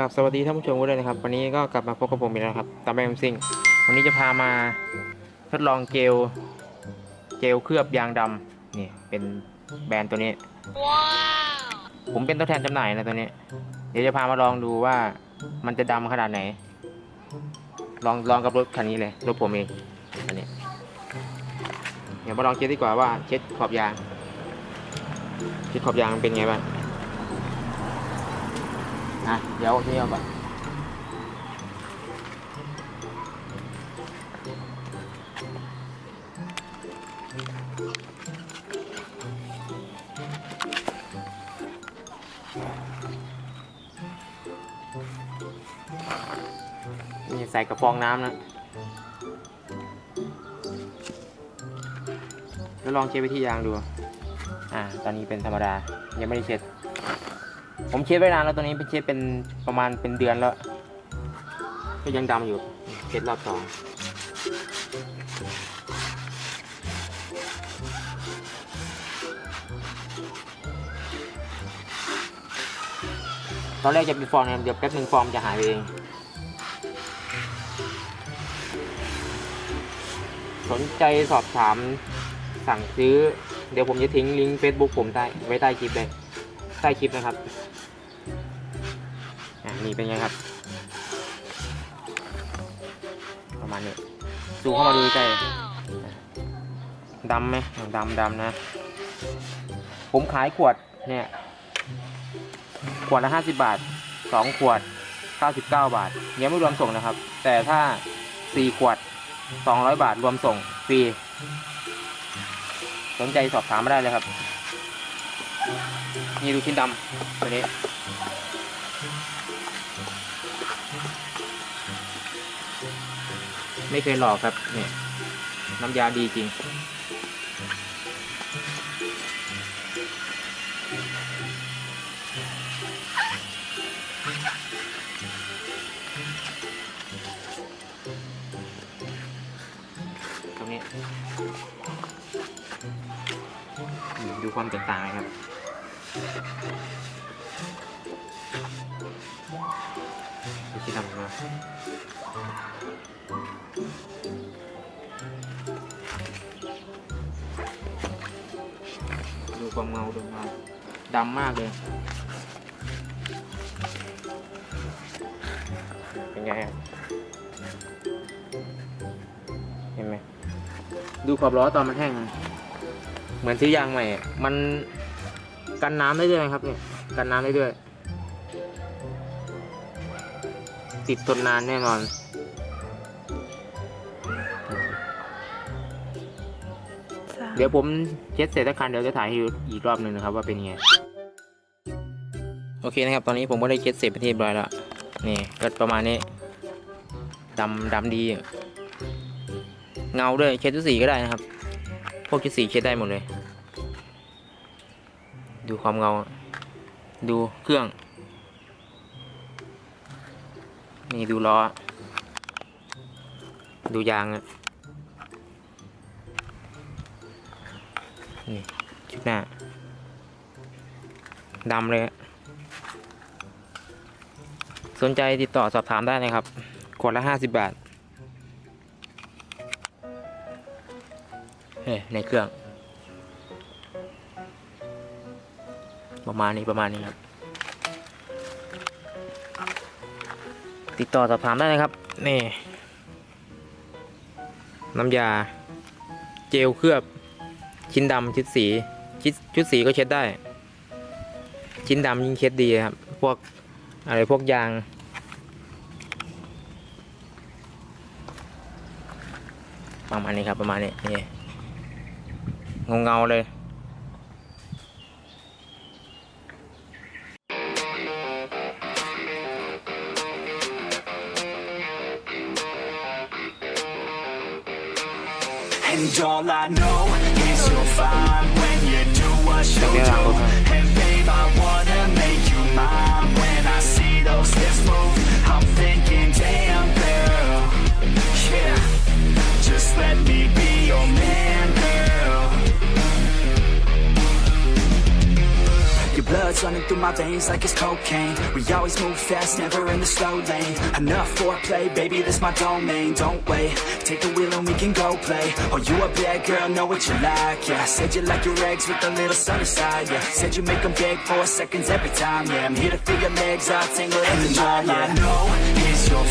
ครับสวัสดีท่านผู้ชมกันด้วยนะครับ วันนี้ก็กลับมาพบกับผมอีกแล้วนะครับตามแบมซิงวันนี้จะพามาทดลองเจลเจลเคลือบยางดำนี่เป็นแบรนด์ตัวนี้ ผมเป็นตัวแทนจำหน่ายนะตัวนี้ เดี๋ยวจะพามาลองดูว่ามันจะดำขนาดไหน ลองลองกับรถคันนี้เลยรถผมเองอันนี้เดี๋ยวมาลองเช็ดดีกว่าว่าเช็ดขอบยางเช็ดขอบยางมันเป็นไงบ้าง อะเดี๋ยวนี่เอาก่อนนี่ใส่กระฟองน้ำนะแล้วลองเช็ดไปที่ยางดู อ่า ตอนนี้เป็นธรรมดา ยังไม่ได้เช็ด ผมเช็ดไว้นานแล้วตัวนี้เป็นเช็ดเป็นประมาณเป็นเดือนแล้ว ก็ยังดำอยู่เช็ดรอบสองตอนแรกจะเป็นฟองเนี่ยเดี๋ยวแป๊บหนึ่งฟองจะหายไปเองสนใจสอบถามสั่งซื้อ เดี๋ยวผมจะทิ้งลิงก์ Facebook ผมใต้ไว้ใต้คลิปเลย ใต้คลิปนะครับ นี่เป็นไงครับ ประมาณนี้ซูเข้ามาดูใกล้ดำไหมดำดำนะ ผมขายขวดเนี่ย ขวดละห้าสิบบาทสองขวดเก้าสิบเก้าบาทยังไม่รวมส่งนะครับ แต่ถ้าสี่ขวดสองร้อยบาทรวมส่งฟรีสนใจสอบถามมาได้เลยครับ นี่ดูชิ้นดำตัวนี้ ไม่เคยหลอกครับเนี่ยน้ำยาดีจริง ตรงนี้ ดูความแตกต่างเลยครับดูชิ้นดำมา ความเงาดูเงาดำมากเลยเป็นไงครับเห็นไหมดูขอบล้อตอนมันแห้งเหมือนซื้อยางใหม่อะมันกันน้ำได้ด้วยนะครับเนี่ยกันน้ำได้ด้วย ติดทนนานแน่นอน เดี๋ยวผมเช็ดเสร็จแล้วคันเดี๋ยวจะถ่ายให้อีกรอบหนึ่งนะครับว่าเป็นยังไง โอเคนะครับ ตอนนี้ผมก็ได้เช็ดเสร็จไปนที่เรียบร้อยแล้ว นี่ก็ประมาณนี้ดำดำดี เงาด้วยเช็ดทุกสีก็ได้นะครับ พวกชุดสีเช็ดได้หมดเลย ดูความเงา ดูเครื่อง นี่ดูล้อ ดูยางอะ นี่ชุดหน้าดำเลยสนใจติดต่อสอบถามได้นะครับขวดละห้าสิบบาทเอ้ในเครื่อง ประมาณนี้ประมาณนี้ครับ ติดต่อสอบถามได้นะครับ นี่ น้ำยา เจลเคลือบ ชิ้นดำชุดสีชุดชุดสีก็เช็ดได้ ชิ้นดำยิ่งเช็ดดีครับ พวกอะไรพวกยาง ประมาณนี้ครับประมาณนี้นี่เงาเงาๆเลย you'll find when you do what you do. And babe, I wanna make you mine when I see those lips. Blood's running through my veins like it's cocaine. We always move fast, never in the slow lane. Enough foreplay, baby, this my domain. Don't wait, take the wheel and we can go play. Oh, you a bad girl, know what you like, yeah. Said you like your eggs with a little sunny side, yeah. Said you make them beg for seconds every time, yeah. I'm here to feel your legs, I'll tingle every time, yeah. All I know is your